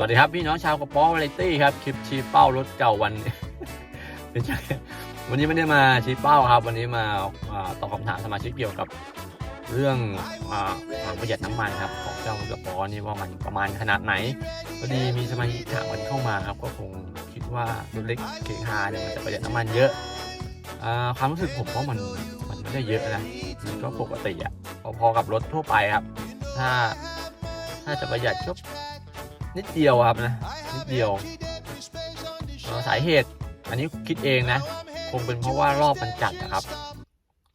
สวัสดีครับพี่น้องชาวกระป๋อวาไรตี้ครับคลิปชี้เป้ารถเก่าวันไม่ใช่วันนี้ไม่ได้มาชี้เป้าครับ วันนี้มาอตอบคำถามสมาชิกเกี่ยวกับเรื่องอ่าความประหยัดน้ำมันครับของเจ้ากระป๋อนี่ว่ามันประมาณขนาดไหนพอดีมีสมาชิกถามกันเข้ามาครับ ก็คงคิดว่ารถเล็กเคฮาเนี่ยมันจะประหยัดน้ำมันเยอะอความรู้สึกผมว่ามันมันไม่ได้เยอะนะมันก็ปกติอะพอๆกับรถทั่วไปครับ ถ้าถ้าจะประหยัดก็ นิดเดียวครับนะนิดเดียวเอ่อสาเหตุ อันนี้คิดเองนะ คงเป็นเพราะว่ารอบมันจัดนะครับ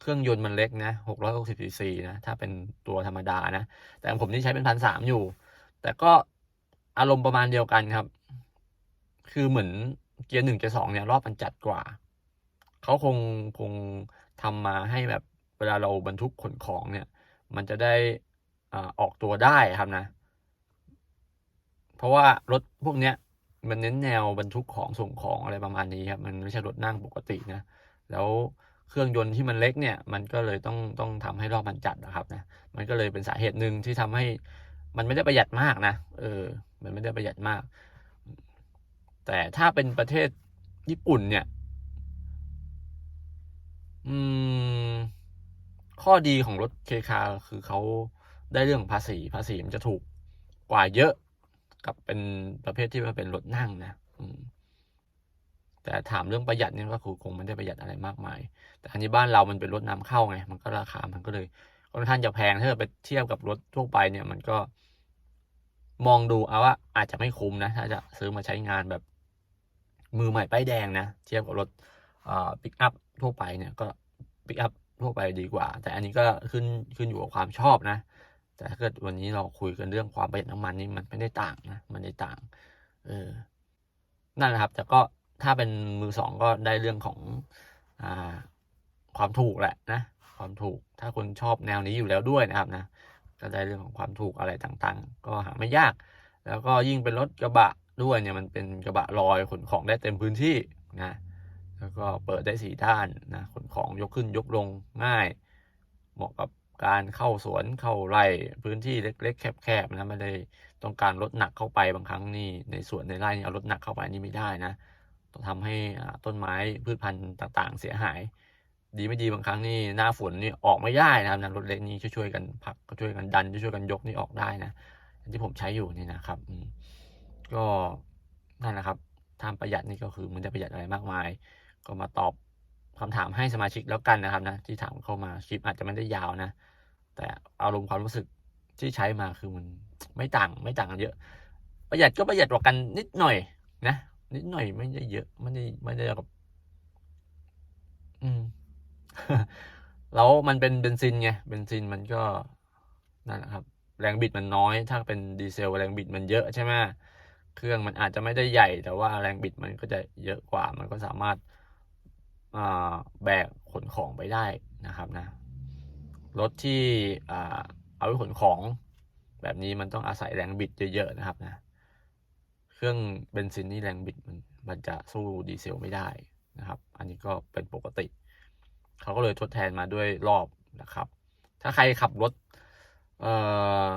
เครื่องยนต์มันเล็กนะ660ซีซีนะ ถ้าเป็นตัวธรรมดานะ แต่ผมนี่ใช้เป็นพันสามอยู่ แต่ก็อารมณ์ประมาณเดียวกันครับ คือเหมือนเกียร์หนึ่งเกียร์สองเนี่ยรอบมันจัดกว่า เขาคงคงทำมาให้แบบเวลาเราบรรทุกขนของเนี่ย มันจะได้อ่าออกตัวได้ครับนะเพ ราะว่ารถพวกเนี้ยมันเน้นแนวบรรทุกของส่งของอะไรประมาณนี้ครับมันไม่ใช่รถนั่งปกตินะแล้วเครื่องยนต์ที่มันเล็กเนี่ยมันก็เลยต้องต้องทำให้รอบมันจัดนะครับนะมันก็เลยเป็นสาเหตุหนึ่งที่ทำให้มันไม่ได้ประหยัดมากนะเออ มันไม่ได้ประหยัดมาก แต่ถ้าเป็นประเทศญี่ปุ่นเนี่ย อืม ข้อดีของรถเคคาคือเขาได้เรื่องภาษีภาษีมันจะถูกกว่าเยอะ กับเป็นประเภทที่มันเป็นรถนั่งนะอืมแต่ถามเรื่องประหยัดเนี่ยก็คือคงไม่ได้ประหยัดอะไรมากมาย แต่อันนี้บ้านเรามันเป็นรถนำเข้าไง มันก็ราคา มันก็เลยค่อนข้างจะแพงถ้าไปเทียบกับรถทั่วไปเนี่ยมันก็ มองดูเอาว่าอาจจะไม่คุ้มนะ ถ้าจะซื้อมาใช้งานแบบ มือใหม่ป้ายแดงนะ เทียบกับรถอ่าปิกอัพทั่วไปเนี่ยก็ปิกอัพทั่วไปดีกว่า แต่อันนี้ก็ขึ้นขึ้นอยู่กับความชอบนะ แต่ถ้าเกิดวันนี้เราคุยกันเรื่องความประหยัดน้ำมันนี่มันไม่ได้ต่างนะมันไม่ได้ต่าง เออนั่นแหละครับ แต่ก็ถ้าเป็นมือสองก็ได้เรื่องของอ่าความถูกแหละนะ ความถูกถ้าคนชอบแนวนี้อยู่แล้วด้วยนะครับนะก็ได้เรื่องของความถูกอะไรต่างๆ ก็หาไม่ยาก แล้วก็ยิ่งเป็นรถกระบะด้วยเนี่ยมันเป็นกระบะลอยขนของได้เต็มพื้นที่นะแล้วก็เปิดได้สี่ด้านนะขนของยกขึ้นยกลงง่าย เหมาะกับ การเข้าสวนเข้าไร่พื้นที่เล็ก ๆ แคบๆนะไม่ได้ต้องการรถหนักเข้าไปบางครั้งนี่ในสวนในไร่นี่เอารถหนักเข้าไปนี่ไม่ได้นะต้องทำให้ต้นไม้พืชพันธุ์ต่างๆ เสียหาย ดีไม่ดีบางครั้งนี่หน้าฝนนี่ออกไม่ได้นะครับนะรถเล็กนี่ช่วยๆกันผลักก็ช่วยกันดันช่วยกันยกนี่ออกได้นะที่ผมใช้อยู่นี่นะครับก็นั่นแหละครับทำประหยัดนี่ก็คือม่ได้ประหยัดอะไรมากมาย ก็มาตอบ คำถามให้สมาชิกแล้วกันนะครับนะที่ถามเข้ามาคลิปอาจจะไม่ได้ยาวนะ แต่อารมณ์ความรู้สึกที่ใช้มาคือมันไม่ต่างไม่ต่างกันเยอะ ประหยัดก็ประหยัดกว่ากันนิดหน่อยนะนิดหน่อยไม่ได้เยอะไม่ได้ไม่ได้แบบอืมแล้วมันเป็นเบนซินไงเบนซินมันก็นั่นแหละครับ แรงบิดมันน้อย ถ้าเป็นดีเซลแรงบิดมันเยอะใช่ไหมเครื่องมันอาจจะไม่ได้ใหญ่ แต่ว่าแรงบิดมันก็จะเยอะกว่ามันก็สามารถ แบกขนของไปได้นะครับนะรถที่เอาไว้ขนของแบบนี้มันต้องอาศัยแรงบิดเยอะๆนะครับนะเครื่องเบนซินนี่แรงบิดมันมันจะสู้ดีเซลไม่ได้นะครับ อันนี้ก็เป็นปกติ เขาก็เลยทดแทนมาด้วยรอบนะครับ ถ้าใครขับรถเอ่อ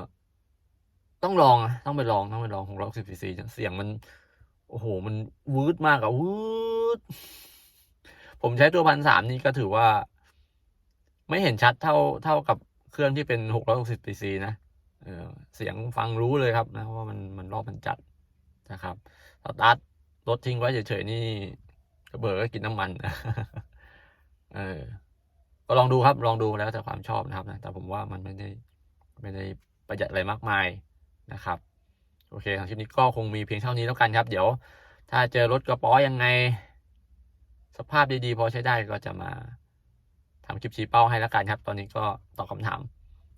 ต้องลองต้องไปลองต้องไปลองของร้อยสิบซีซีเสียงมัน โอ้โห มันวืดมากอะวืด ผมใช้ตัวพันสามนี่ก็ถือว่า ไม่เห็นชัดเท่าเท่ากับเครื่องที่เป็นหกร้อยหกสิบซีซีนะเออเสียงฟังรู้เลยครับนะว่ามันมันรอบมันจัดนะครับสตาร์ทรถทิ้งไว้เฉยๆนี่กระเบิดก็กินน้ำมันเออก็ลองดูครับ ลองดูแล้วแต่ความชอบนะครับนะแต่ผมว่ามันไม่ได้ไม่ได้ประหยัดอะไรมากมายนะครับ โอเคทางคลิปนี้ก็คงมีเพียงเท่านี้แล้วกันครับ เดี๋ยว ถ้าเจอรถกระป๋อยังไง สภาพดีๆ พอใช้ได้ก็จะมาทำคลิปชี้เป้าให้แล้วกันครับ ตอนนี้ก็ตอบคำถาม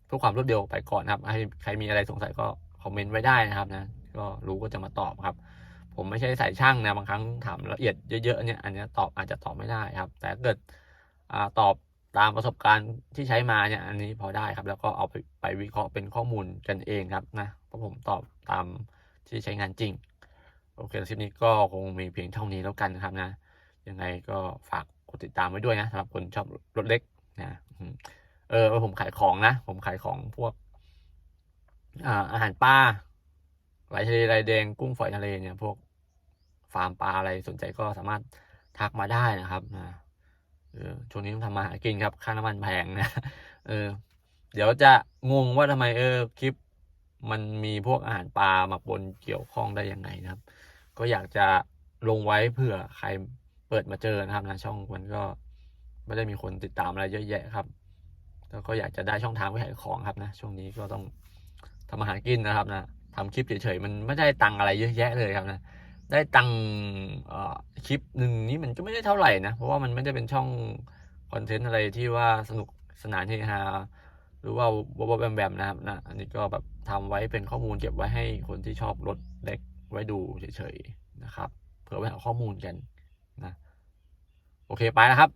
เพื่อความรวดเร็วไปก่อนครับให้ใครมีอะไรสงสัยก็คอมเมนต์ไว้ได้นะครับนะก็รู้ก็จะมาตอบครับ ผมไม่ใช่สายช่างนะบางครั้งถามละเอียดเยอะๆเนี่ยอันนี้ตอบอาจจะตอบไม่ได้ครับ แต่ถ้าเกิดอตอบตามประสบการณ์ที่ใช้มาเนี่ยอันนี้พอได้ครับ แล้วก็เอาไปไปวิเคราะห์เป็นข้อมูลกันเองครับนะเพราะผมตอบตามที่ใช้งานจริง โอเคคลิปนี้ก็คงมีเพียงเท่านี้แล้วกันนะครับนะ ยังไงก็ฝากกดติดตามไว้ด้วยนะสำหรับคนชอบรถเล็กนะเออผมขายของนะ ผมขายของพวกอาอาหารปลาไหลทะเลไหลแดงกุ้งฝอยทะเลเนี่ย พวกฟาร์มปลาอะไรสนใจก็สามารถทักมาได้นะครับนะเออช่วงนี้ต้องทำมาหากินครับ ค่าน้ำมันแพงนะเออ เดี๋ยวจะงงว่าทำไมเออคลิป มันมีพวกอาหารปลามาปนเกี่ยวข้องได้ยังไงนะครับ ก็อยากจะลงไว้เผื่อใคร เปิดมาเจอนะครับนะช่องมันก็ไม่ได้มีคนติดตามอะไรเยอะแยะครับแล้วก็อยากจะได้ช่องทางไว้ขายของครับนะช่วงนี้ก็ต้องทำอาหารกินนะครับนะทำคลิปเฉยๆมันไม่ได้ตังอะไรเยอะแยะเลยครับนะได้ตังค์เอ่อคลิปหนึ่งนี้มันก็ไม่ได้เท่าไหร่นะเพราะว่ามันไม่ได้เป็นช่องคอนเทนต์อะไรที่ว่าสนุกสนานเฮฮาหรือว่าบ๊อบแบมแบมนะครับนะอันนี้ก็แบบทำไว้เป็นข้อมูลเก็บไว้ให้คนที่ชอบรถเล็กไว้ดูเฉยๆนะครับ เผื่อไว้หาข้อมูลกัน โอเคไปแล้วครับ